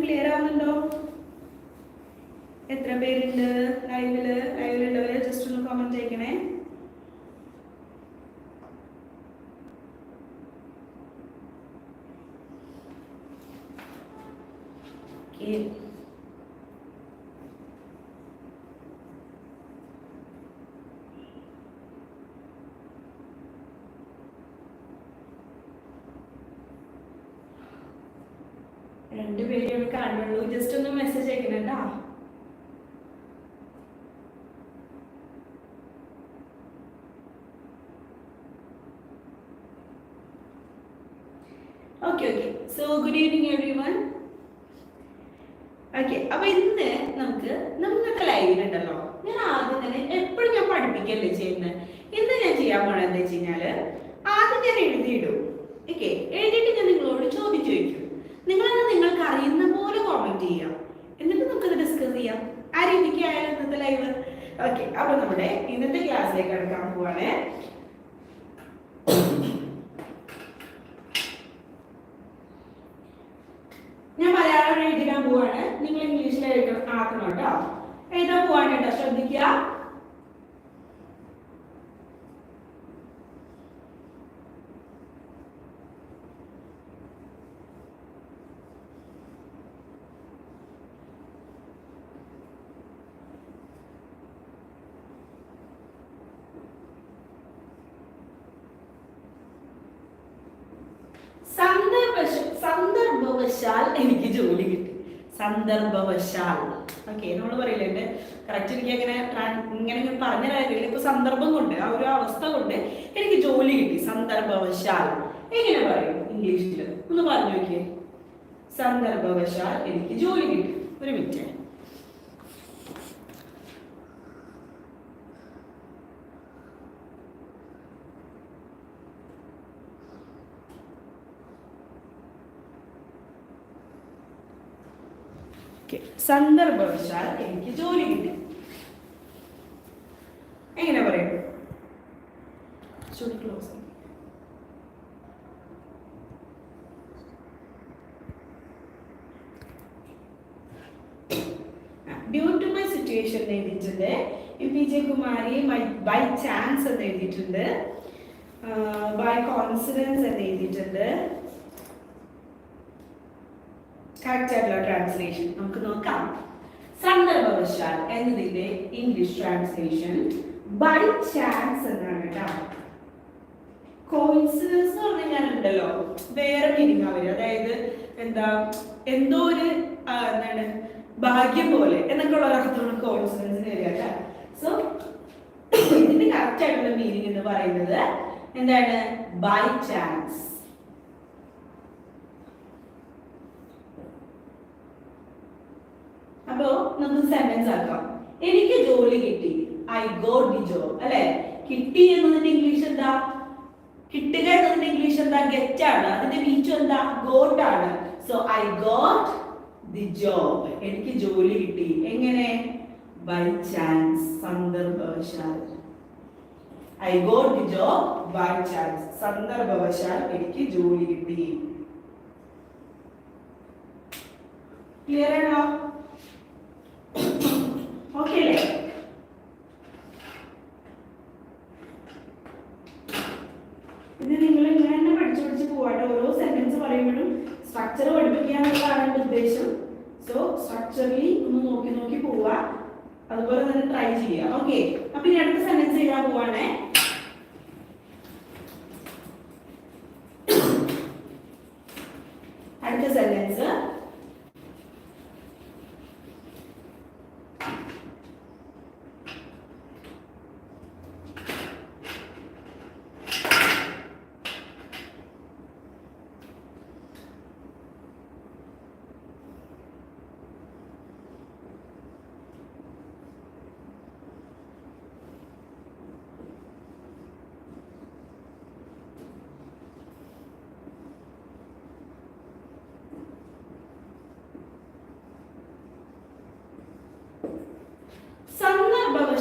Clear ആവുന്നുണ്ടോ? എത്ര പേരുണ്ട്? ലൈവിൽ ലൈവിലുള്ളവര് ജസ്റ്റ് ഒന്ന് കമന്റ് ചെയ്യണേ Okay. രണ്ടുപേരും കാണുള്ളൂ ജസ്റ്റ് ഒന്ന് message അയക്കണേട്ടാ okay okay so good evening everyone okay അപ്പൊ ഇന്ന് നമുക്ക് നിങ്ങൾക്ക് ലൈവിലുണ്ടല്ലോ ഞാൻ ആദ്യം തന്നെ എപ്പോഴും ഞാൻ പഠിപ്പിക്കല്ലേ ചെയ്യുന്നത് ഇന്ന് ഞാൻ ചെയ്യാൻ പോണത് എന്താ വെച്ച് കഴിഞ്ഞാൽ ആദ്യം ഞാൻ എഴുതിയിടും. ഓക്കെ എഴുതിയിട്ട് ഞാൻ നിങ്ങളോട് ചോദിച്ചു ചോദിക്കും. നിങ്ങളത് നിങ്ങൾക്ക് അറിയുന്ന പോലെ കോമെന്റ് ചെയ്യാം. എന്നിട്ട് നമുക്കത് ഡിസ്കസ് ചെയ്യാം. ആ രീതിക്ക് ഇന്നത്തെ ലൈവ് ഓക്കെ അപ്പൊ നമ്മുടെ ഇന്നത്തെ ക്ലാസ്സിലേക്ക് കിടക്കാൻ പോവാണ് ഞാൻ മലയാളം എഴുതിക്കാൻ പോവാണ് എഴുതണം ആക്കണം കേട്ടോ. എഴുതാൻ പോവാണ് കേട്ടോ. ശ്രദ്ധിക്കുക സന്ദർഭ സന്ദർഭവശാൽ എനിക്ക് ജോലി കിട്ടി സന്ദർഭവശാൽ. ഓക്കെ നമ്മൾ പറയില്ലേ കറക്റ്റ് എനിക്ക് അങ്ങനെ ഇങ്ങനെ പറഞ്ഞ തരില്ല ഇപ്പൊ സന്ദർഭം കൊണ്ട് ആ ഒരു അവസ്ഥ കൊണ്ട് എനിക്ക് ജോലി കിട്ടി സന്ദർഭവശാൽ. എങ്ങനെ പറയും ഇംഗ്ലീഷിൽ ഒന്ന് പറഞ്ഞു നോക്കിയേ. സന്ദർഭവശാൽ എനിക്ക് ജോലി കിട്ടി. ഒരു മിനിറ്റ്. സന്ദർഭവശാൽ എനിക്ക് ജോലി കിട്ടി. എങ്ങനെ പറയും? ഡ്യൂ ടു മൈ സിറ്റുവേഷൻ എഴുതിയിട്ടുണ്ട്. P J Kumari by chance എന്ന് എഴുതിയിട്ടുണ്ട്. ബൈ കോൺസിഡൻസ് എന്ന് എഴുതിയിട്ടുണ്ട്. കറക്റ്റ് ആയിട്ടുള്ള ട്രാൻസ്ലേഷൻ നമുക്ക് നോക്കാം. സന്ദർഭവശാൽ എന്നതിന്റെ ഇംഗ്ലീഷ് ട്രാൻസ്ലേഷൻ ബൈ ചാൻസ് എന്നാണ് കേട്ടോ. കോയിൻസിഡൻസ് എന്ന് പറഞ്ഞു കഴിഞ്ഞാലുണ്ടല്ലോ വേറെ മീനിങ് അവർ വരും അതായത് എന്താ എന്തോ ഒരു എന്താണ് ഭാഗ്യം പോലെ എന്നൊക്കെ ഉള്ള അർത്ഥമാണ് കോയിൻസിഡൻസിന് വരിക സോ ഇതിന്റെ കറക്റ്റ് ആയിട്ടുള്ള മീനിങ് എന്ന് പറയുന്നത് എന്താണ്? ബൈ ചാൻസ് അപ്പോ നമുക്ക് സെന്റൻസ് ആക്കാം. എനിക്ക് ജോലി കിട്ടി. ഐ ഗോട്ട് ദി ജോബ് അല്ലെ? കിട്ടി എന്നതിന്റെ ഇംഗ്ലീഷ് എന്താ? കിട്ടുക എന്നതിന്റെ ഇംഗ്ലീഷ് എന്താ? ഗെറ്റ് ആണ്. അതിന്റെ വീച്ചു എന്താ? ഗോട്ട് ആണ്. So I got the job എനിക്ക് ജോലി കിട്ടി. എങ്ങനെ? By chance സന്ദർഭവശാൽ. I got the job by chance സന്ദർഭവശാൽ എനിക്ക് ജോലി കിട്ടി. ക്ലിയർ ആണോ? ഓക്കെ അല്ലേ ഇത് നിങ്ങൾ ഇങ്ങനെ തന്നെ പഠിച്ചു പഠിച്ച് പോവാട്ടോ. ഓരോ സെന്റൻസ് പറയുമ്പോഴും സ്ട്രക്ചർ പഠിപ്പിക്കുക എന്നുള്ളതാണ് ഉദ്ദേശം. സോ സ്ട്രക്ചറലി ഒന്ന് നോക്കി നോക്കി പോവുക അതുപോലെ തന്നെ ട്രൈ ചെയ്യുക ഓക്കെ അപ്പൊ ഇനി അടുത്ത സെന്റൻസ് ചെയ്യാൻ പോവാണേ അടുത്ത സെന്റൻസ്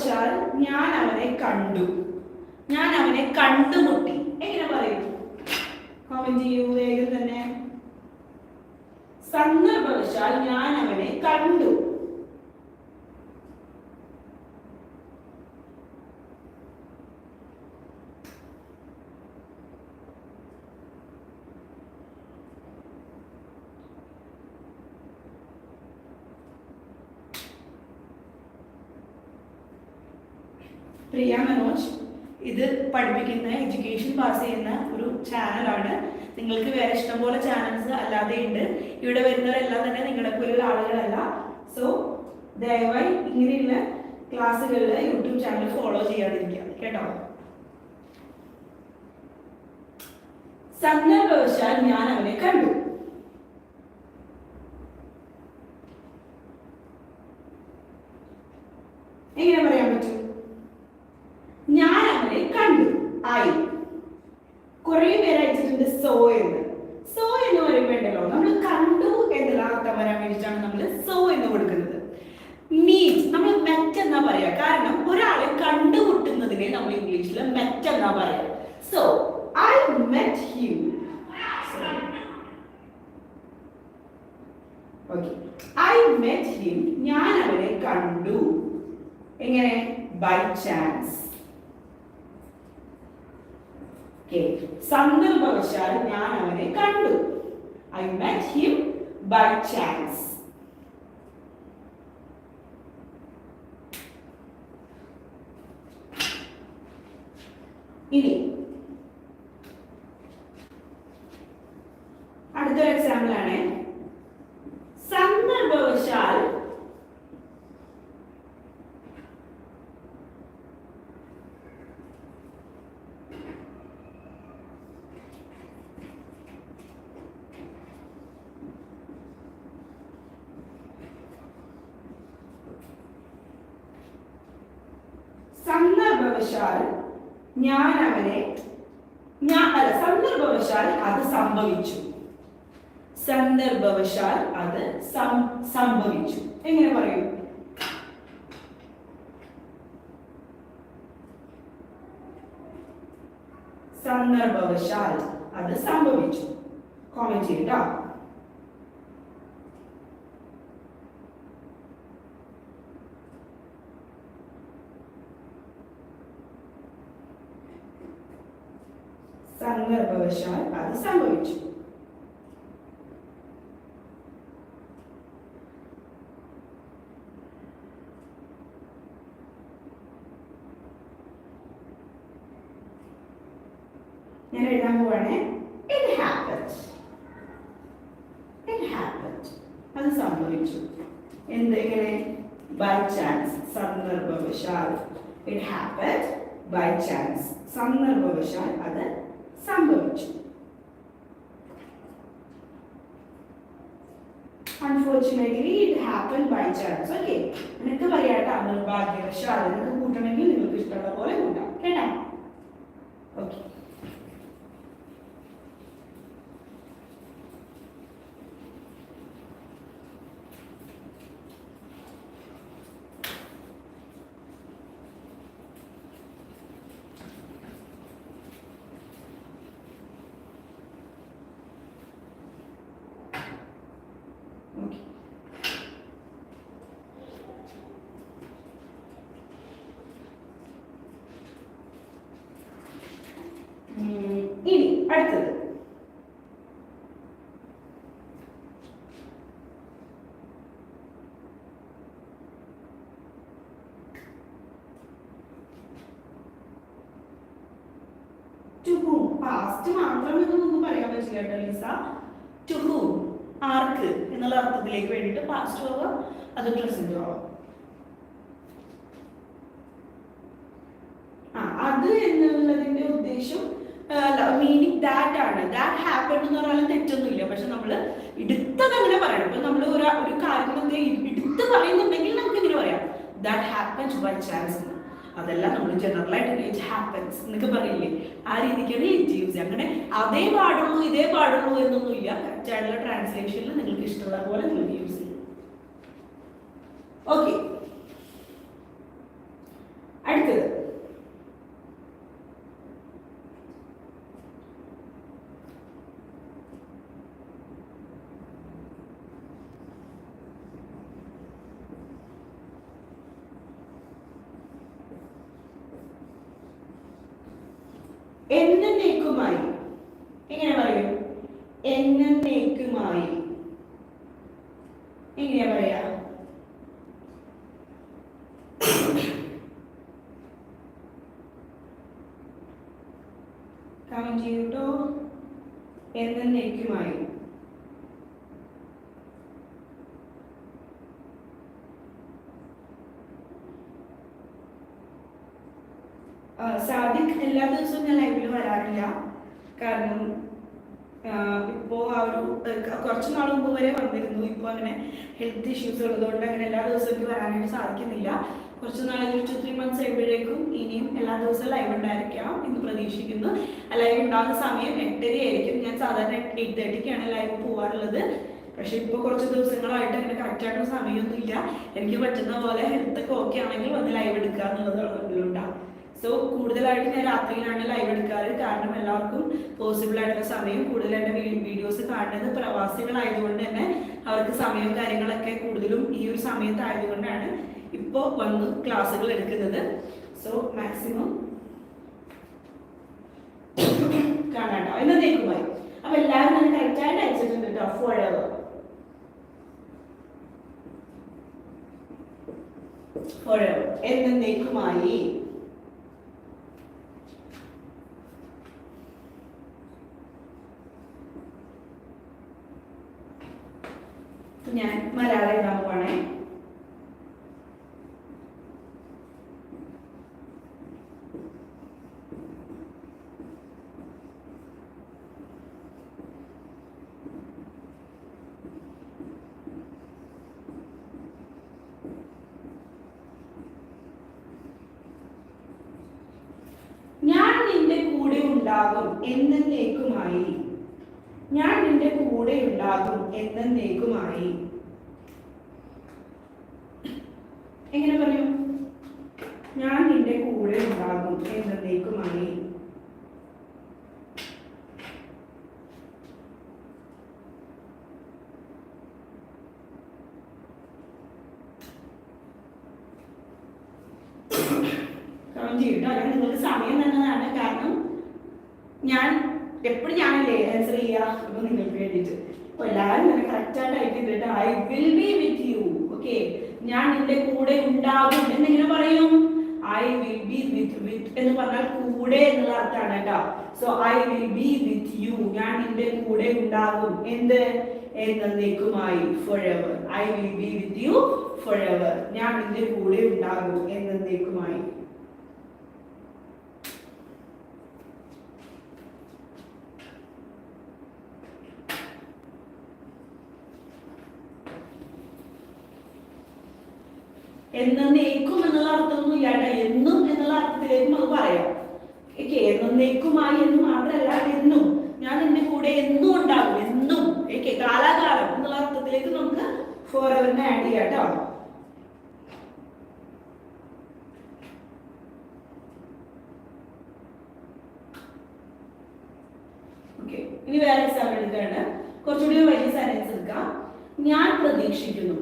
സന്ദർഭവശാൽ ഞാൻ അവനെ കണ്ടു. ഞാൻ അവനെ കണ്ടുമുട്ടി എങ്ങനെ പറയും? കമന്റ് ചെയ്യൂ വേഗം തന്നെ. സന്ദർഭവശാൽ ഞാൻ അവനെ കണ്ടു. പഠിപ്പിക്കുന്ന എഡ്യൂക്കേഷൻ പാസ് ചെയ്യുന്ന ഒരു ചാനലാണ് നിങ്ങൾക്ക് വേറെ ഇഷ്ടംപോലെ ചാനൽസ് അല്ലാതെ ഉണ്ട് ഇവിടെ വരുന്നവരെല്ലാം തന്നെ നിങ്ങളുടെ പോലുള്ള ആളുകളല്ല. സോ ദയവായി ഇങ്ങനെയുള്ള ക്ലാസ്സുകളിൽ യൂട്യൂബ് ചാനൽ ഫോളോ ചെയ്യാതിരിക്കുക. കേട്ടോ? സന്ദർഭവശാൽ ഞാൻ അവനെ കണ്ടു എങ്ങനെ പറയാൻ പറ്റും ഞാൻ അവനെ കണ്ടു ആയി കുറെ പേര് അയച്ചിട്ടുണ്ട് സോ എന്ന് സോ എന്ന് പറയുമ്പോണ്ടല്ലോ നമ്മൾ കണ്ടു എന്നുള്ള അർത്ഥം വരാൻ വേണ്ടിയിട്ടാണ് നമ്മൾ സോ എന്ന് കൊടുക്കുന്നത് മീറ്റ് നമ്മൾ മെറ്റ് എന്നാ പറയാ കാരണം ഒരാളെ കണ്ടുമുട്ടുന്നതിനെ നമ്മൾ ഇംഗ്ലീഷിൽ മെറ്റ് എന്നാ പറയാ so I met him okay I met him ഞാൻ അവനെ കണ്ടു എങ്ങനെ chance. സന്ദർഭവശാൽ ഞാൻ അവനെ കണ്ടു. I met him by chance ഇനി അടുത്തൊരു എക്സാമ്പിൾ ആണ് സന്ദർഭവശാൽ സന്ദർഭവശാൽ ഞാൻ അവനെ ഞാൻ അല്ല സന്ദർഭവശാൽ അത് സംഭവിച്ചു സന്ദർഭവശാൽ അത് സം- സംഭവിച്ചു എങ്ങനെ പറയൂ സന്ദർഭവശാൽ അത് സംഭവിച്ചു കോമന്റ് ചെയ്യട്ടോ സന്ദർഭവശാൽ അത് സംഭവിച്ചു ഞാൻ എഴുതാൻ പോവാണ് ഇറ്റ് ഹാപ്പൻഡ് ഇറ്റ് ഹാപ്പൻഡ് അത് സംഭവിച്ചു എന്ത് എങ്ങനെ ബൈ ചാൻസ് സന്ദർഭവശാൽ ഇറ്റ് ഹാപ്പൻഡ് ബൈ ചാൻസ് സന്ദർഭവശാൽ അത് സംഭവിച്ചു അൺഫോർച്ചുനേറ്റ്ലി ഇറ്റ് ചാൻസ് ഓക്കെ നിനക്ക് പറയാട്ട നിർഭാഗ്യവശാൽ നിനക്ക് കൂട്ടണമെങ്കിൽ നിങ്ങൾക്ക് ഇഷ്ടമുള്ള പോലെ കൂട്ടാം കേട്ടോ ഓക്കെ ഓക്കെ ഇനി അടുത്തത്. പാസ്റ്റ് മാത്രം പറയാൻ പറ്റില്ല ലിസ ടു ഹൂ ആർക്ക്? എന്നുള്ള അർത്ഥത്തിലേക്ക് വേണ്ടിട്ട് പാസ്റ്റ് ഓവർ അത് പ്രസന്റ് ആവാം ആ അത് എന്നുള്ളതിന്റെ ഉദ്ദേശം മീനിങ് ദാറ്റ് ആണ്. ദാറ്റ് ഹാപ്പൻ എന്ന് പറഞ്ഞാൽ തെറ്റൊന്നുമില്ല. പക്ഷെ നമ്മൾ എടുത്തത് അങ്ങനെ പറയണം. ഇപ്പൊ നമ്മൾ ഒരു ഒരു കാര്യങ്ങളൊക്കെ എടുത്ത് പറയുന്നുണ്ടെങ്കിൽ നമുക്ക് ഇങ്ങനെ പറയാം. ദാറ്റ് ഹാപ്പൻസ് ബൈ ചാൻസ് അതല്ല നമ്മൾ ജനറൽ ആയിട്ട് ഇറ്റ് ഹാപ്പൻസ് എന്നൊക്കെ പറയില്ലേ? ആ രീതിക്കാണ് ഇറ്റ് അങ്ങനെ അതേ പാടുള്ളൂ ഇതേ പാടുള്ളൂ എന്നൊന്നുമില്ല. കറക്റ്റായിട്ടുള്ള ട്രാൻസ്ലേഷനിൽ നിങ്ങൾക്ക് ഇഷ്ടമുള്ള പോലെ നിങ്ങൾക്ക് യൂസ് ചെയ്യും. ഓക്കെ അടുത്തത് എന്നേക്കുമായി എങ്ങനെയാ പറയാ കമന്റ് ചെയ്യൂട്ടോ എന്നേക്കുമായി സാദിഖ് എല്ലാ ദിവസവും ഞാൻ ലൈവിൽ വരാറില്ല. കാരണം ഇപ്പോ ആ ഒരു കുറച്ച് നാൾ മുമ്പ് വരെ വന്നിരുന്നു. ഇപ്പോൾ അങ്ങനെ ഹെൽത്ത് ഇഷ്യൂസ് ഉള്ളതുകൊണ്ട് അങ്ങനെ എല്ലാ ദിവസവും വരാനായിട്ട് സാധിക്കുന്നില്ല. കുറച്ച് നാളെ ഒരു ടു ത്രീ മന്ത്സ് ആയപ്പോഴേക്കും ഇനിയും എല്ലാ ദിവസവും ലൈവ് ഉണ്ടായിരിക്കാം എന്ന് പ്രതീക്ഷിക്കുന്നു. ലൈവ് ഉണ്ടാകുന്ന സമയം എട്ടരയായിരിക്കും. ഞാൻ സാധാരണ എയ്റ്റ് തേർട്ടിക്കാണ് ലൈവ് പോകാറുള്ളത് പക്ഷെ ഇപ്പോൾ കുറച്ച് ദിവസങ്ങളായിട്ട് അങ്ങനെ കറക്റ്റായിട്ടുള്ള സമയമൊന്നുമില്ല. എനിക്ക് പറ്റുന്ന പോലെ ഹെൽത്ത് ഒക്കെ ഓക്കെ ആണെങ്കിൽ വന്ന് ലൈവ് എടുക്കുക എന്നുള്ളത് ഉണ്ടാവും സോ കൂടുതലായിട്ട് ഞാൻ രാത്രിയിലാണ് ലൈവ് എടുക്കാറ്. കാരണം എല്ലാവർക്കും പോസിബിൾ ആയിട്ടുള്ള സമയം കൂടുതലായിട്ട് വീഡിയോസ് കാണുന്നത് പ്രവാസികളായതുകൊണ്ട് തന്നെ അവർക്ക് സമയവും കാര്യങ്ങളൊക്കെ കൂടുതലും ഈ ഒരു സമയത്തായതുകൊണ്ടാണ് ഇപ്പോൾ വന്ന് ക്ലാസ്സുകൾ എടുക്കുന്നത്. സോ മാക്സിമം കാണാണ്ടോ എന്നതേക്കുമായി അപ്പൊ എല്ലാവരും തന്നെ കറക്റ്റായിട്ട് അയച്ചിട്ടുണ്ട് കേട്ടോ ഫോളോ എന്നേക്കുമായി. ഞാൻ മലയാളം എഴുതാൻ പോണേ ഞാൻ നിന്റെ കൂടെ ഉണ്ടാകും എന്നേക്കുമായി ഞാൻ നിന്റെ കൂടെ ഉണ്ടാകും എന്നേക്കുമായി എങ്ങനെ പറയും? ഞാൻ നിന്റെ കൂടെ ഉണ്ടാകും എന്നേക്കുമായി കമന്റ് ചെയ്യട്ടോ അല്ലെങ്കിൽ നിങ്ങൾക്ക് സമയം തന്നതാണ് കാരണം ഞാൻ എപ്പോഴും ഞാനല്ലേ ആൻസർ ചെയ്യാ അപ്പൊ നിങ്ങൾക്ക് വേണ്ടിയിട്ട്. അപ്പൊ എല്ലാവരും തന്നെ കറക്റ്റ് ആയിട്ട് അയക്കുന്നുണ്ട് I will be with you okay ഞാൻ നിന്റെ കൂടെ ഉണ്ടാകും എന്നെങ്ങനെ പറയും? I will be with with എന്ന് പറഞ്ഞാൽ കൂടെ എന്നുള്ള അർത്ഥമാണ് കേട്ടോ. So I will be with you ഞാൻ നിന്റെ കൂടെ ഉണ്ടാകും. എന്ത്? എന്നേക്കുമായി forever I will be with you forever ഞാൻ നിന്റെ കൂടെ ഉണ്ടാകും. എന്നേക്കുമായി എന്നേക്കും എന്നുള്ള അർത്ഥമൊന്നും ഇല്ലാട്ട എന്നും എന്നുള്ള അർത്ഥത്തിലേക്കും അത് പറയാം. ഓക്കെ എന്നേക്കുമായി എന്ന് മാത്രമല്ല എന്നും. ഞാൻ എന്റെ കൂടെ എന്നും ഉണ്ടാകും എന്നും. കാലാകാലം എന്നുള്ള അർത്ഥത്തിലേക്ക് നമുക്ക് ഫോർ എവറിനെ ആഡ് ചെയ്യാട്ടോ ഓക്കെ ഇനി വേറെ എക്സാമ്പിൾ എടുക്കുകയാണ് കുറച്ചുകൂടി വലിയ സെന്റൻസ് എടുക്കാം ഞാൻ പ്രതീക്ഷിക്കുന്നു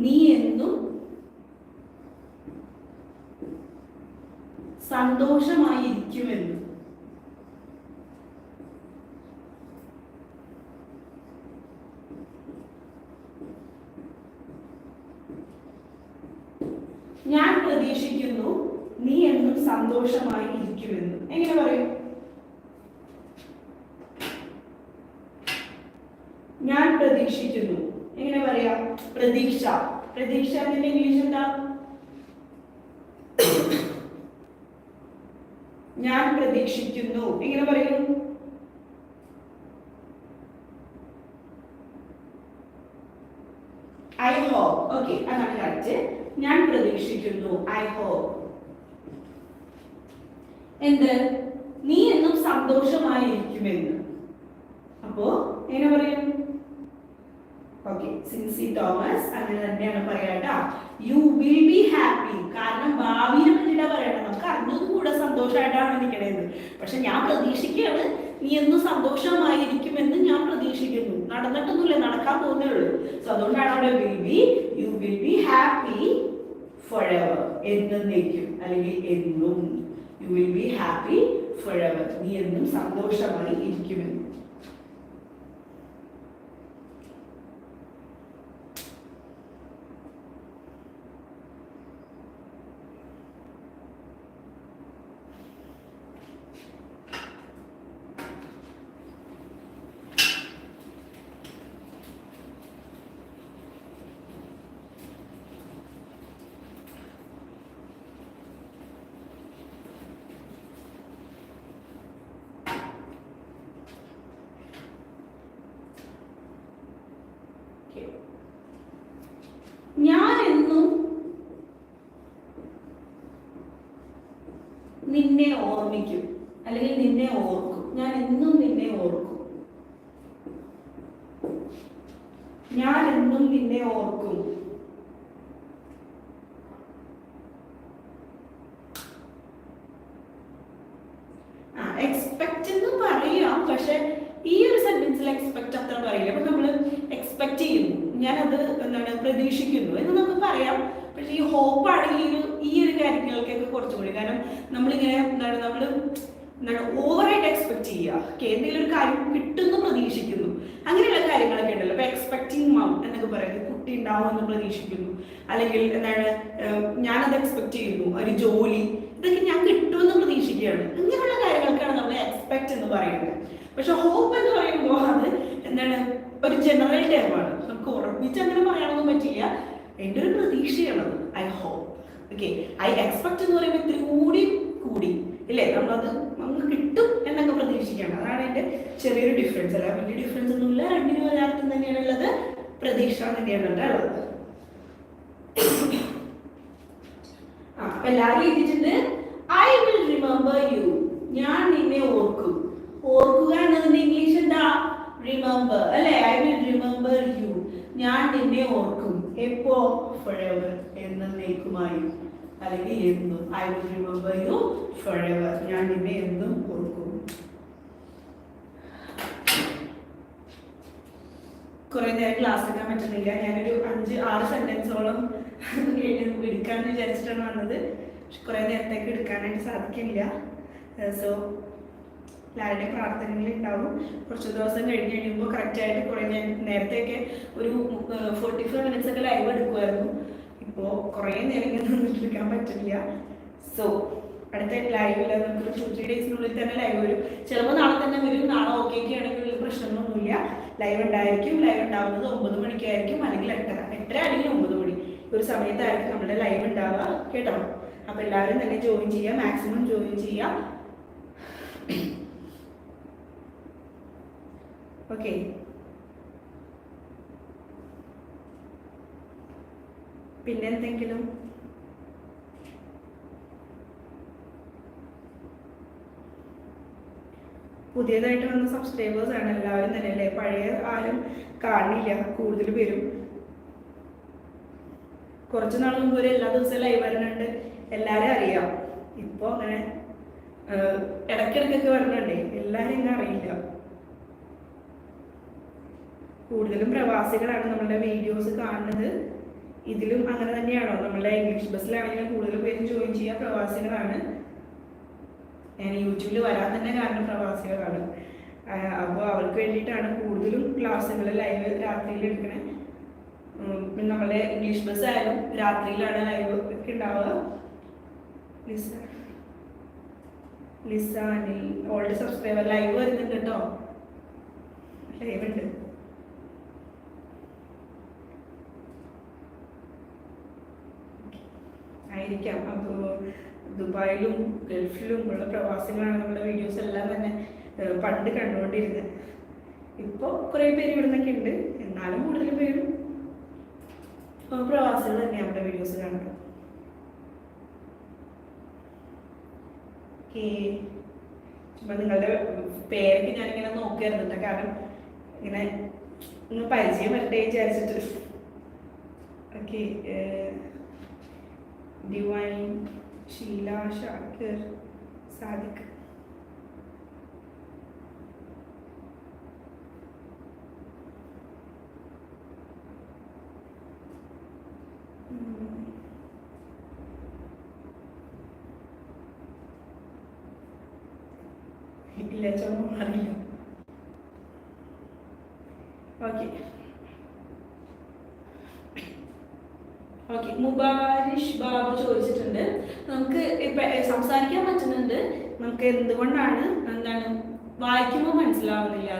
നീ എന്നും സന്തോഷമായിരിക്കുമെന്ന് ഞാൻ പ്രതീക്ഷിക്കുന്നു നീ എന്നും സന്തോഷമായി ഇരിക്കുമെന്ന് എങ്ങനെ പറയും? ഞാൻ പ്രതീക്ഷിക്കുന്നു. എങ്ങനെ പറയാ? പ്രതീക്ഷ. പ്രതീക്ഷ എന്നിന്റെ ഇംഗ്ലീഷ് എന്താ? ഞാൻ പ്രതീക്ഷിക്കുന്നു. എങ്ങനെ പറയും ഐ ഹോപ്പ് ഓക്കെ അതാണ് കറക്റ്റ് ഞാൻ പ്രതീക്ഷിക്കുന്നു ഐ ഹോപ്പ് എന്ത് നീ എന്നും സന്തോഷമായിരിക്കുമെന്ന് അപ്പോ എങ്ങനെ പറയും ഓക്കെ സിൻസി തോമസ് അങ്ങനെ തന്നെയാണ് പറയാട്ടാ യു വിൽ ബി ഹാപ്പി കാരണം ഭാവിയെ പറ്റിയിട്ടാ പറയണം നമുക്ക് അറിഞ്ഞതും കൂടെ നിൽക്കണേന്ന് പക്ഷെ ഞാൻ പ്രതീക്ഷിക്കുകയാണ് നീ എന്നും സന്തോഷമായിരിക്കുമെന്ന് ഞാൻ പ്രതീക്ഷിക്കുന്നു. നടന്നിട്ടൊന്നുമില്ല നടക്കാൻ പോകുന്നേ ഉള്ളൂ. സോ അതുകൊണ്ടാണ് അവിടെ will be you will be happy forever എന്നേക്കും. അല്ലെങ്കിൽ എന്നും you will be happy forever നീ എന്നും സന്തോഷമായി ഇരിക്കുമെന്ന് Okay. ഞാൻ എന്നും നിന്നെ ഓർമ്മിക്കും. അല്ലെങ്കിൽ നിന്നെ ഓർക്കും. ഞാൻ എന്നും നിന്നെ ഓർക്കും. ഞാൻ എന്നും നിന്നെ ഓർക്കും ആ എക്സ്പെക്ട് എന്ന് പറയാം പക്ഷെ ഈ ഒരു സെന്റൻസിൽ എക്സ്പെക്ട് അത്ര പറയില്ല അപ്പൊ നമ്മൾ എക്സ്പെക്ട് ചെയ്യുന്നു ഞാനത് എന്താണ് പ്രതീക്ഷിക്കുന്നു എന്ന് നമുക്ക് പറയാം പക്ഷെ ഈ ഹോപ്പ് ആണെങ്കിൽ ഈ ഒരു ഈ ഒരു കാര്യങ്ങൾക്കൊക്കെ കുറച്ചുകൂടി കാരണം നമ്മളിങ്ങനെ എന്താണ് നമ്മൾ എന്താണ് ഓവറായിട്ട് എക്സ്പെക്ട് ചെയ്യുക ഓക്കെ എന്തെങ്കിലും ഒരു കാര്യം കിട്ടുന്നു പ്രതീക്ഷിക്കുന്നു അങ്ങനെയുള്ള കാര്യങ്ങളൊക്കെ ഉണ്ടല്ലോ അപ്പൊ എക്സ്പെക്ടിങ് മം എന്നൊക്കെ പറയുന്നത് കുട്ടി ഉണ്ടാവുമെന്ന് പ്രതീക്ഷിക്കുന്നു അല്ലെങ്കിൽ എന്താണ് ഏഹ് ഞാനത് എക്സ്പെക്ട് ചെയ്യുന്നു ഒരു ജോലി ഇതൊക്കെ ഞാൻ കിട്ടുമെന്ന് പ്രതീക്ഷിക്കുകയാണ് അങ്ങനെയുള്ള കാര്യങ്ങൾക്കാണ് നമ്മൾ എക്സ്പെക്ട് എന്ന് പറയുന്നത് പക്ഷെ ഹോപ്പ് എന്ന് പറയുമ്പോൾ അത് എന്താണ് ഒരു ജനറൽ ടേമാണ് നമുക്ക് ഉറപ്പിച്ച് അങ്ങനെ പറയാനൊന്നും പറ്റില്ല. എന്റെ ഒരു പ്രതീക്ഷയാണ് I hope okay I expect എന്ന് പറയുമ്പോൾ ഇത്തിരി കൂടി കൂടി. ഇല്ലേ? നമ്മളത് നമുക്ക് കിട്ടും എന്നൊക്കെ പ്രതീക്ഷിക്കണം അതാണ് എന്റെ ചെറിയൊരു ഡിഫറൻസ് അല്ല വലിയ ഡിഫറൻസ് ഒന്നുമില്ല. രണ്ടിനും ഒരാൾക്കും തന്നെയാണുള്ളത് പ്രതീക്ഷ തന്നെയാണ് ഉള്ളത് ഐ വിൽ റിമെമ്പർ യു ഞാൻ നിന്നെ ഓർക്കും. ഓർക്കുക എന്നതിന്റെ ഇംഗ്ലീഷ് എന്താ? റിമെമ്പർ അല്ലെ? ഐ വിൽ റിമെമ്പർ യു ഞാൻ നിന്നെ ഓർക്കും. എപ്പോ? Forever. എന്നേക്കുമായി. അല്ലെങ്കിൽ എന്നും. I will remember you forever. ഞാൻ നിന്നെ എന്നും ഓർക്കും. കുറേ നേരം ക്ലാസ് എടുക്കാൻ പറ്റുന്നില്ല. ഞാനൊരു അഞ്ച് ആറ് സെന്റൻസോളം എടുക്കാന്ന് വിചാരിച്ചിട്ടാണ് വന്നത്. പക്ഷെ കുറേ നേരത്തേക്ക് എടുക്കാനായിട്ട് സാധിക്കില്ല സോ എല്ലാവരുടെയും പ്രാർത്ഥനകൾ ഉണ്ടാവും കുറച്ച് ദിവസം കഴിഞ്ഞ് കഴിയുമ്പോൾ കറക്റ്റായിട്ട് കുറേ ഞാൻ നേരത്തെയൊക്കെ ഒരു ഫോർട്ടി ഫൈവ് മിനിറ്റ്സ് ഒക്കെ ലൈവ് എടുക്കുമായിരുന്നു ഇപ്പോൾ കുറേ നേരം ഇങ്ങനെ നിന്നിട്ടിരിക്കാൻ പറ്റില്ല സോ അടുത്ത ലൈവിൽ നമുക്ക് ടു ത്രീ ഡേയ്സിനുള്ളിൽ തന്നെ ലൈവ് വരും. ചിലപ്പോൾ നാളെ തന്നെ വരും. നാളെ ഓക്കെ ഒക്കെ ആണെങ്കിൽ വലിയ പ്രശ്നങ്ങളൊന്നുമില്ല. ലൈവ് ഉണ്ടായിരിക്കും. ലൈവ് ഉണ്ടാവുന്നത് ഒമ്പത് മണിക്കായിരിക്കും അല്ലെങ്കിൽ എട്ടര എട്ടര അല്ലെങ്കിൽ ഒമ്പത് മണി. ഒരു സമയത്തായിരിക്കും നമ്മുടെ ലൈവ് ഉണ്ടാവുക. കേട്ടോ? അപ്പോൾ എല്ലാവരും തന്നെ ജോയിൻ ചെയ്യുക. മാക്സിമം ജോയിൻ ചെയ്യുക. ഓക്കെ പിന്നെ എന്തെങ്കിലും പുതിയതായിട്ട് വന്ന സബ്സ്ക്രൈബേഴ്സ് ആണ് എല്ലാവരും തന്നെ അല്ലേ? പഴയ ആരും കാണില്ല കൂടുതൽ പേരും. കുറച്ച് നാൾ മുമ്പ് വരെ എല്ലാ ദിവസവും ലൈവ് വരുന്നുണ്ട്. എല്ലാവരും അറിയാം. ഇപ്പോൾ അങ്ങനെ ഇടയ്ക്കിടയ്ക്കൊക്കെ വരുന്നുണ്ടേ. എല്ലാവരും ഇങ്ങനെ അറിയില്ല. കൂടുതലും പ്രവാസികളാണ് നമ്മളുടെ വീഡിയോസ് കാണുന്നത്. ഇതിലും അങ്ങനെ തന്നെയാണോ? നമ്മളുടെ ഇംഗ്ലീഷ് ബസ്സിലാണെങ്കിലും കൂടുതൽ പേരും ജോയിൻ ചെയ്യുക പ്രവാസികളാണ്. ഞാൻ യൂട്യൂബിൽ വരാൻ തന്നെ കാരണം പ്രവാസികളാണ്. അപ്പോൾ അവർക്ക് വേണ്ടിയിട്ടാണ് കൂടുതലും ക്ലാസ്സുകൾ ലൈവ് രാത്രിയിൽ എടുക്കണേ. നമ്മളുടെ ഇംഗ്ലീഷ് ബസ് ആയാലും രാത്രിയിലാണ് ലൈവ് ഒക്കെ ഉണ്ടാവുക. Lisa Lisa Anil old subscriber live വരുന്നുണ്ട് കേട്ടോ. ലൈവ് ഉണ്ട്. ആയിരിക്കാം. അപ്പോൾ ദുബായിലും ഗൾഫിലും ഉള്ള പ്രവാസികളാണ് നമ്മുടെ വീഡിയോസ് എല്ലാം തന്നെ പണ്ട് കണ്ടുകൊണ്ടിരുന്നത്. ഇപ്പോൾ കുറേ പേര് ഇവിടെ നിന്നൊക്കെ ഉണ്ട്. എന്നാലും കൂടുതൽ പേരും പ്രവാസികൾ തന്നെയാണ് നമ്മുടെ വീഡിയോസ് കാണുന്നത്. ഓക്കേ. ചുമ്മാ നിങ്ങളുടെ പേരൊക്കെ ഞാനിങ്ങനെ നോക്കിയായിരുന്നു കാരണം ഇങ്ങനെ ഒന്ന് പരിചയം വരട്ടെ വിചാരിച്ചിട്ട്. Okay ديوان شيلا شاكر صادق Okay. Okay, mobile. Okay Babu ചോദിച്ചിട്ടുണ്ട്. നമുക്ക് ഇപ്പൊ സംസാരിക്കാൻ പറ്റുന്നുണ്ട്. നമുക്ക് എന്തുകൊണ്ടാണ് എന്താണ് വായിക്കുമ്പോൾ മനസ്സിലാവുന്നില്ല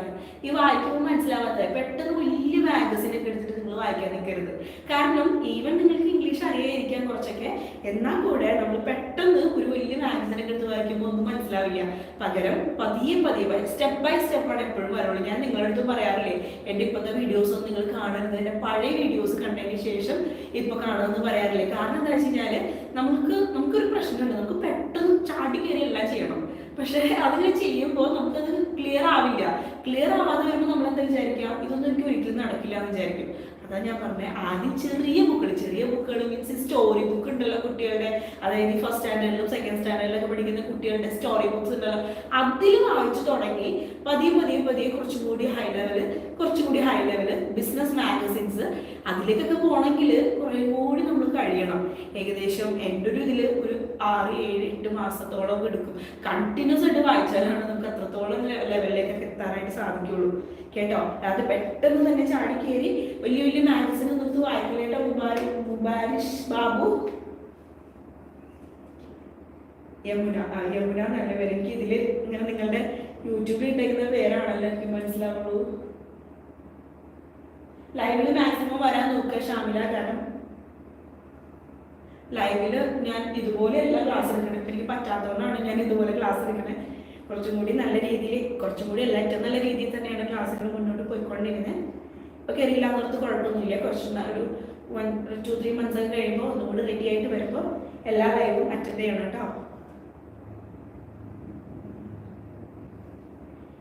ഈ വായിക്കുമ്പോൾ മനസ്സിലാവാത്ത പെട്ടെന്ന് വലിയ മാഗസിൻ ഒക്കെ എടുത്തിട്ട് നിങ്ങൾ വായിക്കാൻ നിൽക്കരുത് കാരണം ഈവൻ നിങ്ങൾക്ക് ഇംഗ്ലീഷ് അറിയാതിരിക്കാൻ കുറച്ചൊക്കെ എന്നാൽ കൂടെ നമ്മൾ പെട്ടെന്ന് ഒരു വലിയ മാഗസിൻ ഒക്കെ എടുത്ത് വായിക്കുമ്പോൾ ഒന്നും മനസ്സിലാവില്ല. പകരം പതിയെ പതിയെ സ്റ്റെപ്പ് ബൈ സ്റ്റെപ്പാണ് എപ്പോഴും പറയുള്ളൂ ഞാൻ നിങ്ങളുടെ അടുത്ത് പറയാറില്ലേ എന്റെ ഇപ്പോഴത്തെ വീഡിയോസ് നിങ്ങൾ കാണരുത്. എന്റെ പഴയ വീഡിയോസ് കണ്ടതിന് ശേഷം ഇപ്പൊ കാണുമെന്ന് പറയാറില്ലേ? കാരണം എന്താ വെച്ച് കഴിഞ്ഞാൽ നമുക്ക് നമുക്കൊരു പ്രശ്നമുണ്ട്. നമുക്ക് പെട്ടെന്ന് ചാടി കയറി എല്ലാം ചെയ്യണം. പക്ഷെ അതിങ്ങനെ ചെയ്യുമ്പോൾ നമുക്കത് ക്ലിയർ ആവില്ല. ക്ലിയർ ആവാതെ വരുമ്പോൾ നമ്മൾ എന്താ വിചാരിക്കുക? ഇതൊന്നും എനിക്ക് ഒരിക്കലും നടക്കില്ല എന്ന് വിചാരിക്കും. അതാ ഞാൻ പറഞ്ഞത് ആദ്യം ചെറിയ ബുക്കുകൾ ചെറിയ ബുക്കുകൾ മീൻസ് സ്റ്റോറി ബുക്ക് ഉണ്ടല്ലോ കുട്ടികളുടെ അതായത് ഫസ്റ്റ് സ്റ്റാൻഡേർഡിലും സെക്കൻഡ് സ്റ്റാൻഡേർഡിലൊക്കെ പഠിക്കുന്ന കുട്ടികളുടെ സ്റ്റോറി ബുക്ക്സ് ഉണ്ടല്ലോ. അതിൽ വായിച്ചു തുടങ്ങി പതിയെ പതിയെ പതിയെ കുറച്ചും കൂടി ഹൈ ലെവൽ കുറച്ചും കൂടി ഹൈ ലെവൽ ബിസിനസ് മാഗസിൻസ് അതിലേക്കൊക്കെ പോകണമെങ്കിൽ കുറേ കൂടി നമ്മൾ കഴിയണം. ഏകദേശം എന്റെ ഒരു ഇതിൽ ഒരു ആറ് ഏഴ് എട്ട് മാസത്തോളം എടുക്കും. കണ്ടിന്യൂസ് ആയിട്ട് വായിച്ചാലാണ് നമുക്ക് അത്രത്തോളം ലെവലിലേക്കൊക്കെ എത്താനായിട്ട് സാധിക്കുള്ളൂ. കേട്ടോ? അത് പെട്ടെന്ന് തന്നെ ചാടി കയറി വലിയ വലിയ മാഗസിൻ നിർത്ത് വായിക്കില്ലേട്ടോ മുബാരി മുബാരിഷ് ബാബു. യമുന. ആ യമുന നല്ല എനിക്ക് ഇതിൽ ഇങ്ങനെ നിങ്ങളുടെ യൂട്യൂബിൽ ഇട്ടേക്കുന്ന പേരാണല്ലോ എനിക്ക് മനസ്സിലാവുള്ളൂ. ലൈവിൽ മാക്സിമം വരാൻ നോക്കുക ഷാമില കാരണം ലൈവിൽ ഞാൻ ഇതുപോലെയല്ല ക്ലാസ് എടുക്കണേ എനിക്ക് പറ്റാത്തതുകൊണ്ടാണ് ഞാൻ ഇതുപോലെ ക്ലാസ് എടുക്കണത് കുറച്ചും കൂടി നല്ല രീതിയിൽ കുറച്ചും കൂടി അല്ല ഏറ്റവും നല്ല രീതിയിൽ തന്നെയാണ് ക്ലാസ്സുകൾ മുന്നോട്ട് പോയിക്കൊണ്ടിരുന്നത് ഇപ്പൊ കയറിയില്ല എന്നുള്ളത് കുഴപ്പമൊന്നുമില്ല. കുറച്ച് ഒരു വൺ ടു ത്രീ മന്ത്സ് ഒക്കെ കഴിയുമ്പോൾ ഒന്നുകൂടി റെഡി ആയിട്ട് വരുമ്പോൾ എല്ലാ ലൈവും അറ്റൻഡ് ചെയ്യണം കേട്ടോ.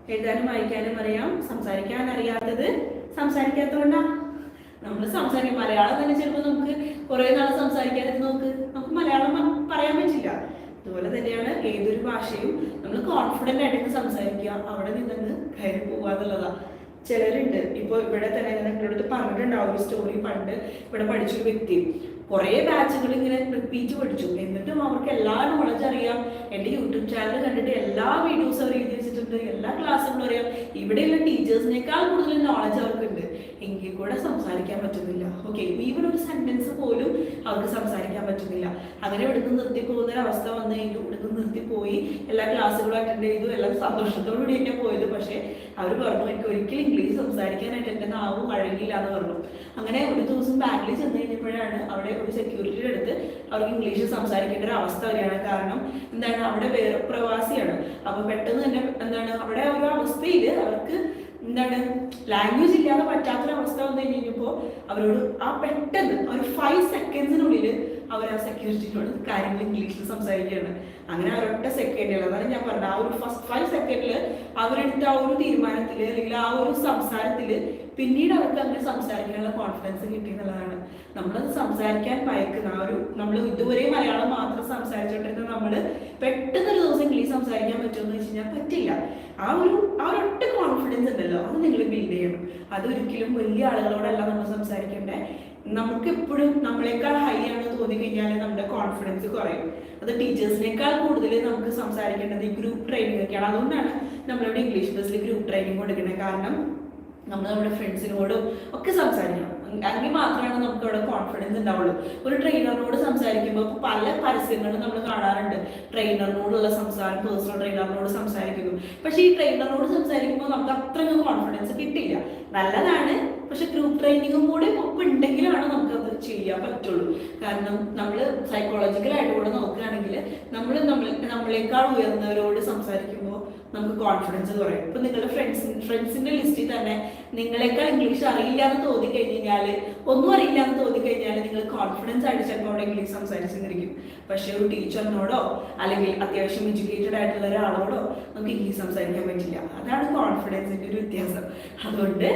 എഴുതാനും വായിക്കാനും അറിയാം. സംസാരിക്കാൻ അറിയാത്തത് സംസാരിക്കാത്തതുകൊണ്ടാ. നമ്മൾ സംസാരിക്കും. മലയാളം തന്നെ ചിലപ്പോൾ നമുക്ക് കുറെ നാൾ സംസാരിക്കാതെ നമുക്ക് നമുക്ക് മലയാളം മ- പറയാൻ പറ്റില്ല അതുപോലെ തന്നെയാണ് ഏതൊരു ഭാഷയും നമ്മൾ കോൺഫിഡന്റ് ആയിട്ട് സംസാരിക്കുക. അവിടെ നിന്നങ്ങ് കയറി പോവുക എന്നുള്ളതാണ് ചിലരുണ്ട്. ഇപ്പോൾ ഇവിടെ തന്നെ ഞാൻ നിങ്ങളുടെ അടുത്ത് പറഞ്ഞിട്ടുണ്ടാവും ഒരു സ്റ്റോറി പണ്ട് ഇവിടെ പഠിച്ചൊരു വ്യക്തി. കുറേ ബാച്ചുകൾ ഇങ്ങനെ റിപ്പീറ്റ് പഠിച്ചു. എന്നിട്ടും അവർക്ക് എല്ലാ നോളജ് അറിയാം. എന്റെ യൂട്യൂബ് ചാനൽ കണ്ടിട്ട് എല്ലാ വീഡിയോസും അവർ എഴുതി വെച്ചിട്ടുണ്ട്. എല്ലാ ക്ലാസ്സുകളും അറിയാം. ഇവിടെയുള്ള ടീച്ചേഴ്സിനേക്കാൾ കൂടുതൽ നോളജ് അവർക്കുണ്ട്. എങ്കിൽ കൂടെ സംസാരിക്കാൻ പറ്റുന്നില്ല. ഓക്കെ ഈവൻ ഒരു സെന്റൻസ് പോലും അവർക്ക് സംസാരിക്കാൻ പറ്റുന്നില്ല. അങ്ങനെ ഇവിടുന്ന് നിർത്തി പോകുന്ന ഒരു അവസ്ഥ വന്നു. കഴിഞ്ഞു ഇവിടുന്ന് നിർത്തി പോയി. എല്ലാ ക്ലാസ്സുകളും അറ്റൻഡ് ചെയ്തു. എല്ലാം സന്തോഷത്തോടുകൂടി തന്നെ പോയത്. പക്ഷേ അവർ പറഞ്ഞു എനിക്ക് ഒരിക്കലും ഇംഗ്ലീഷ് സംസാരിക്കാനായിട്ട് എന്റെ നാവ് വഴങ്ങിയില്ല എന്ന് പറഞ്ഞു. അങ്ങനെ ഒരു ദിവസം ബാങ്കിൽ ചെന്ന് കഴിഞ്ഞപ്പോഴാണ് അവിടെ ഒരു സെക്യൂരിറ്റിയുടെ അടുത്ത് അവർക്ക് ഇംഗ്ലീഷ് സംസാരിക്കേണ്ട ഒരു അവസ്ഥ വരികയാണ് കാരണം എന്താണ് അവിടെ വേറെ പ്രവാസിയാണ്. അപ്പൊ പെട്ടെന്ന് തന്നെ എന്താണ് അവിടെ ഒരു അവസ്ഥയിൽ അവർക്ക് എന്താണ് ലാംഗ്വേജ് ഇല്ലാതെ പറ്റാത്തൊരവസ്ഥ വന്നു കഴിഞ്ഞപ്പോൾ അവരോട് ആ പെട്ടെന്ന് ഒരു ഫൈവ് സെക്കൻഡ്സിനുള്ളിൽ അവർ ആ സെക്യൂരിറ്റിയോട് കാര്യങ്ങൾ ഇംഗ്ലീഷിൽ സംസാരിക്കുകയാണ്. അങ്ങനെ അവരൊട്ട സെക്കൻഡിൽ അതാണ് ഞാൻ പറഞ്ഞത്. ആ ഒരു ഫസ്റ്റ് ഫൈവ് സെക്കൻഡിൽ അവരെടുത്ത ആ ഒരു തീരുമാനത്തിൽ അല്ലെങ്കിൽ ആ ഒരു സംസാരത്തിൽ പിന്നീട് അവർക്ക് അങ്ങനെ സംസാരിക്കാനുള്ള കോൺഫിഡൻസ് കിട്ടി എന്നുള്ളതാണ്. നമ്മളത് സംസാരിക്കാൻ ഭയക്കുന്ന ആ ഒരു നമ്മൾ ഇതുവരെ മലയാളം മാത്രം സംസാരിച്ചോണ്ടിരുന്ന നമ്മൾ പെട്ടെന്ന് ഒരു ദിവസം ഇംഗ്ലീഷ് സംസാരിക്കാൻ പറ്റുമെന്ന് വെച്ച് കഴിഞ്ഞാൽ പറ്റില്ല. ആ ഒരു ആ ഒരൊട്ട് കോൺഫിഡൻസ് ഉണ്ടല്ലോ അത് നിങ്ങൾ ബിൽഡ് ചെയ്യണം. അതൊരിക്കലും വലിയ ആളുകളോടല്ല നമ്മൾ സംസാരിക്കേണ്ടേ. നമുക്ക് എപ്പോഴും നമ്മളെക്കാൾ ഹൈ ആണെന്ന് തോന്നി കഴിഞ്ഞാൽ നമ്മുടെ കോൺഫിഡൻസ് കുറയും. അത് ടീച്ചേഴ്സിനേക്കാൾ കൂടുതൽ നമുക്ക് സംസാരിക്കേണ്ടത് ഈ ഗ്രൂപ്പ് ട്രെയിനിങ് ഒക്കെയാണ്. അതുകൊണ്ടാണ് നമ്മളിവിടെ ഇംഗ്ലീഷ് ബസ്സിൽ ഗ്രൂപ്പ് ട്രെയിനിങ് കൊടുക്കുന്നത് കാരണം നമ്മൾ നമ്മുടെ ഫ്രണ്ട്സിനോടും ഒക്കെ സംസാരിക്കണം. അങ്ങനെ മാത്രമാണ് നമുക്ക് അവിടെ കോൺഫിഡൻസ് ഉണ്ടാവുള്ളൂ. ഒരു ട്രെയിനറിനോട് സംസാരിക്കുമ്പോൾ പല പരസ്യങ്ങളും നമ്മൾ കാണാറുണ്ട്. ട്രെയിനറിനോടുള്ള സംസാരം പേഴ്സണൽ ട്രെയിനറിനോട് സംസാരിക്കുന്നു. പക്ഷേ ഈ ട്രെയിനറിനോട് സംസാരിക്കുമ്പോൾ നമുക്ക് അത്രയും കോൺഫിഡൻസ് കിട്ടില്ല നല്ലതാണ് പക്ഷെ ഗ്രൂപ്പ് ട്രെയിനിങ്ങും കൂടെ ഒപ്പം ഉണ്ടെങ്കിലാണ് നമുക്കത് ചെയ്യാൻ പറ്റുള്ളൂ. കാരണം നമ്മൾ സൈക്കോളജിക്കലായിട്ട് കൂടെ നോക്കുകയാണെങ്കിൽ നമ്മൾ നമ്മൾ നമ്മളെക്കാൾ ഉയർന്നവരോട് സംസാരിക്കുമ്പോൾ നമുക്ക് കോൺഫിഡൻസ് കുറയും ഇപ്പൊ നിങ്ങളുടെ ഫ്രണ്ട്സ് ഫ്രണ്ട്സിന്റെ ലിസ്റ്റിൽ തന്നെ നിങ്ങളെക്കാൾ ഇംഗ്ലീഷ് അറിയില്ല എന്ന് തോന്നി കഴിഞ്ഞാൽ ഒന്നും അറിയില്ല എന്ന് തോന്നി കഴിഞ്ഞാൽ നിങ്ങൾ കോൺഫിഡൻസ് ആയിട്ട് ചിലപ്പോൾ അവിടെ ഇംഗ്ലീഷ് സംസാരിച്ചിരിക്കും. പക്ഷേ ഒരു ടീച്ചറിനോടോ അല്ലെങ്കിൽ അത്യാവശ്യം എഡ്യൂക്കേറ്റഡ് ആയിട്ടുള്ള ഒരാളോടോ നമുക്ക് ഇംഗ്ലീഷ് സംസാരിക്കാൻ പറ്റില്ല. അതാണ് കോൺഫിഡൻസിന്റെ ഒരു വ്യത്യാസം. അതുകൊണ്ട്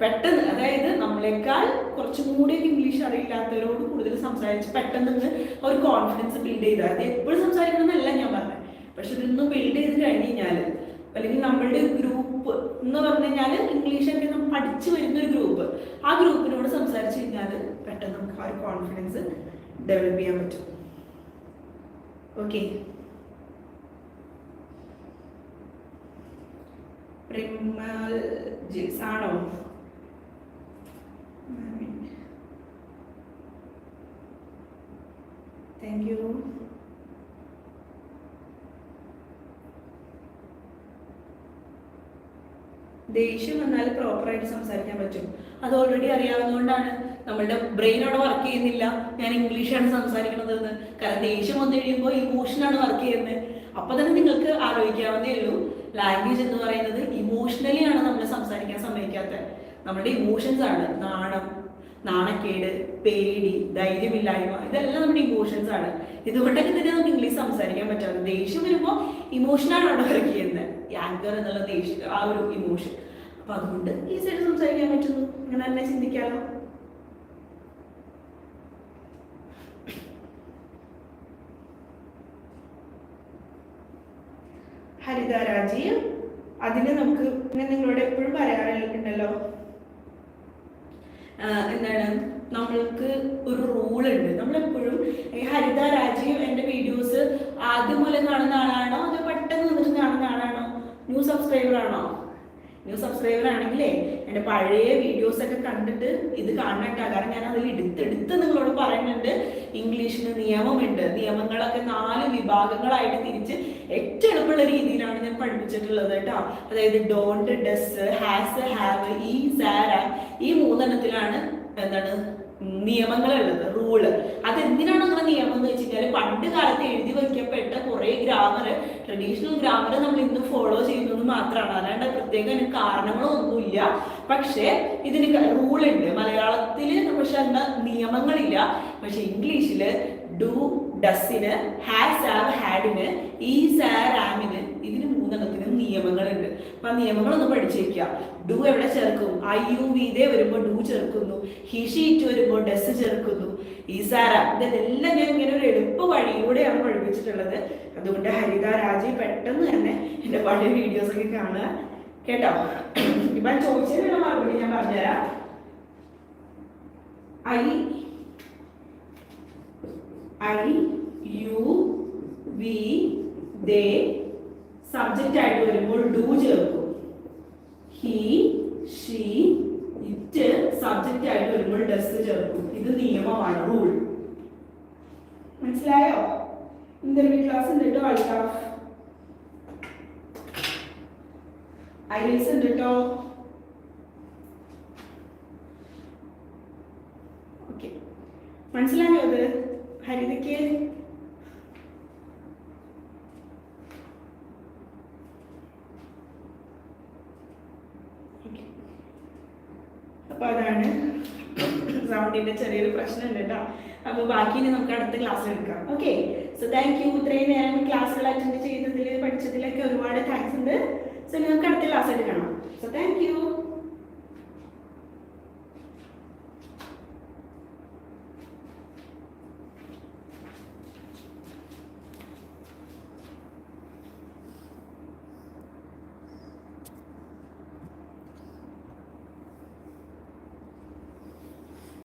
പെട്ടെന്ന് അതായത് നമ്മളെക്കാൾ കുറച്ചും കൂടി ഇംഗ്ലീഷ് അറിയില്ലാത്തവരോട് കൂടുതൽ സംസാരിച്ച് പെട്ടെന്ന് ഒരു കോൺഫിഡൻസ് ബിൽഡ് ചെയ്താൽ അത് എപ്പോഴും സംസാരിക്കണമെന്നല്ല ഞാൻ പറഞ്ഞത്. പക്ഷെ ഇതൊന്ന് ബിൽഡ് ചെയ്ത് കഴിഞ്ഞ് കഴിഞ്ഞാൽ അല്ലെങ്കിൽ നമ്മളുടെ ഗ്രൂപ്പ് എന്ന് പറഞ്ഞു കഴിഞ്ഞാൽ ഇംഗ്ലീഷൊക്കെ നമ്മൾ പഠിച്ചു വരുന്ന ഒരു ഗ്രൂപ്പ് ആ ഗ്രൂപ്പിനോട് സംസാരിച്ചു കഴിഞ്ഞാൽ പെട്ടെന്ന് നമുക്ക് ആ ഒരു കോൺഫിഡൻസ് ഡെവലപ്പ് ചെയ്യാൻ പറ്റും. ഓക്കെ പ്രിമൽജിസ് ആണോ? താങ്ക് യു ദേഷ്യം വന്നാൽ പ്രോപ്പറായിട്ട് സംസാരിക്കാൻ പറ്റും. അത് ഓൾറെഡി അറിയാവുന്നതുകൊണ്ടാണ് നമ്മളുടെ ബ്രെയിൻ അവിടെ വർക്ക് ചെയ്യുന്നില്ല. ഞാൻ ഇംഗ്ലീഷാണ് സംസാരിക്കുന്നത് എന്ന് കാരണം ദേഷ്യം വന്നു കഴിയുമ്പോൾ ഇമോഷനാണ് വർക്ക് ചെയ്യുന്നത്. അപ്പൊ തന്നെ നിങ്ങൾക്ക് ആലോചിക്കാവുന്നേ ഉള്ളൂ. ലാംഗ്വേജ് എന്ന് പറയുന്നത് ഇമോഷണലി ആണ് നമ്മൾ സംസാരിക്കാൻ സമ്മതിക്കാത്തത്. നമ്മുടെ ഇമോഷൻസ് ആണ്. നാണം നാണക്കേട് പേടി ധൈര്യമില്ലായ്മ. ഇതെല്ലാം നമ്മുടെ ഇമോഷൻസ് ആണ്. ഇതുകൊണ്ടൊക്കെ തന്നെ നമുക്ക് ഇംഗ്ലീഷ് സംസാരിക്കാൻ പറ്റാറ് ദേഷ്യം വരുമ്പോൾ ഇമോഷനാണ് അവിടെ വർക്ക് ചെയ്യുന്നത്. ആങ്കർ എന്നുള്ള ദേഷ്യം ആ ഒരു ഇമോഷൻ അപ്പൊ അതുകൊണ്ട് ഈ സൈഡ് സംസാരിക്കാൻ പറ്റുന്നു. അങ്ങനെ തന്നെ ചിന്തിക്കാമല്ലോ ഹരിതരാജിയും അതിന് നമുക്ക് പിന്നെ നിങ്ങളോട് എപ്പോഴും പറയാറുണ്ടല്ലോ? എന്താണ്? നമ്മൾക്ക് ഒരു റൂൾ ഉണ്ട്. നമ്മളെപ്പോഴും ഹരിത രാജീവ് എന്റെ വീഡിയോസ് ആദ്യം മുതൽ കാണുന്ന ആളാണോ? അതോ പെട്ടെന്ന് വന്നിട്ട് കാണുന്ന ആളാണോ? ന്യൂ സബ്സ്ക്രൈബർ ആണോ? ന്യൂ സബ്സ്ക്രൈബർ ആണെങ്കിലേ എന്റെ പഴയ വീഡിയോസ് ഒക്കെ കണ്ടിട്ട് ഇത് കാണാട്ടാ കാരണം ഞാൻ അതിൽ എടുത്തെടുത്ത് നിങ്ങളോട് പറയുന്നുണ്ട്. ഇംഗ്ലീഷിന് നിയമമുണ്ട്. നിയമങ്ങളൊക്കെ നാല് വിഭാഗങ്ങളായിട്ട് തിരിച്ച് ഏറ്റവും എളുപ്പമുള്ള രീതിയിലാണ് ഞാൻ പഠിപ്പിച്ചിട്ടുള്ളത് കേട്ടോ. അതായത് ഡോണ്ട് ഡസ് ഹാസ് ഹാവ് ഈ സാര ഈ മൂന്നെണ്ണത്തിലാണ് എന്താണ് നിയമങ്ങളുള്ളത് റൂൾ അതെന്തിനാണ് അങ്ങനെ നിയമം എന്ന് വെച്ച് പണ്ട് കാലത്ത് എഴുതി വയ്ക്കപ്പെട്ട കുറെ ഗ്രാമർ ട്രഡീഷണൽ ഗ്രാമർ നമ്മൾ ഇന്ന് ഫോളോ ചെയ്യുന്നത് മാത്രമാണ്. അല്ലാണ്ട് പ്രത്യേക അതിന് കാരണങ്ങളൊന്നുമില്ല പക്ഷേ ഇതിന് റൂൾ ഉണ്ട്. മലയാളത്തിൽ പക്ഷെ അങ്ങനെ നിയമങ്ങളില്ല. പക്ഷെ ഇംഗ്ലീഷിൽ ഡു ഡസിന് ഹാസ് ആവ് ഹാഡിന് ഈസ് ആർ ആമിന് ഇതിന് മൂന്നെണ്ണത്തിന് നിയമങ്ങളുണ്ട്. അപ്പൊ ആ നിയമങ്ങളൊന്ന് പഠിച്ചേക്കുക ഡു എവിടെ ചേർക്കും ഐ യു വീതേ വരുമ്പോൾ ഡു ചേർക്കുന്നു. ഹി ഇറ്റ് വരുമ്പോൾ ഡെസ് ചേർക്കുന്നു. ഈ സാര ഇതെല്ലാം ഞാൻ ഇങ്ങനെ ഒരു എളുപ്പ വഴിയിലൂടെയാണ് പഠിപ്പിച്ചിട്ടുള്ളത്. അതുകൊണ്ട് ഹരിത രാജി പെട്ടെന്ന് തന്നെ എന്റെ പഴയ വീഡിയോസ് ഒക്കെ കാണുക. കേട്ടോ? ഇപ്പൊ ചോദിച്ചതിനുള്ള മറുപടി ഞാൻ പറഞ്ഞുതരാം. I I you we they subject ആയിട്ട് വരുമ്പോൾ ഡു ചേർക്കും. ഹി ഷീ ഇറ്റ് സബ്ജക്റ്റ് ആയിട്ട് വരുമ്പോൾ ഡസ് ചേർക്കും. ഇത് നിയമമാണ് റൂൾ മനസ്സിലായോ? ഇന്റർവ്യൂ ക്ലാസ് ഐറിസ് ഉണ്ട് കേട്ടോ ഓക്കെ മനസ്സിലായോ അത് ഹരിതയ്ക്ക് Okay. അപ്പൊ അതാണ് സൗണ്ടിന്റെ ചെറിയൊരു പ്രശ്നമുണ്ട് കേട്ടോ. അപ്പൊ ബാക്കി നമുക്ക് അടുത്ത ക്ലാസ് എടുക്കാം. ഓക്കെ സോ താങ്ക് യു ഇത്രയും നേരം ക്ലാസ്സുകൾ അറ്റൻഡ് ചെയ്തതിൽ പഠിച്ചതിലൊക്കെ ഒരുപാട് താങ്ക്സ് ഉണ്ട്. സോ നമുക്ക് അടുത്ത ക്ലാസ് എടുക്കണം. So thank you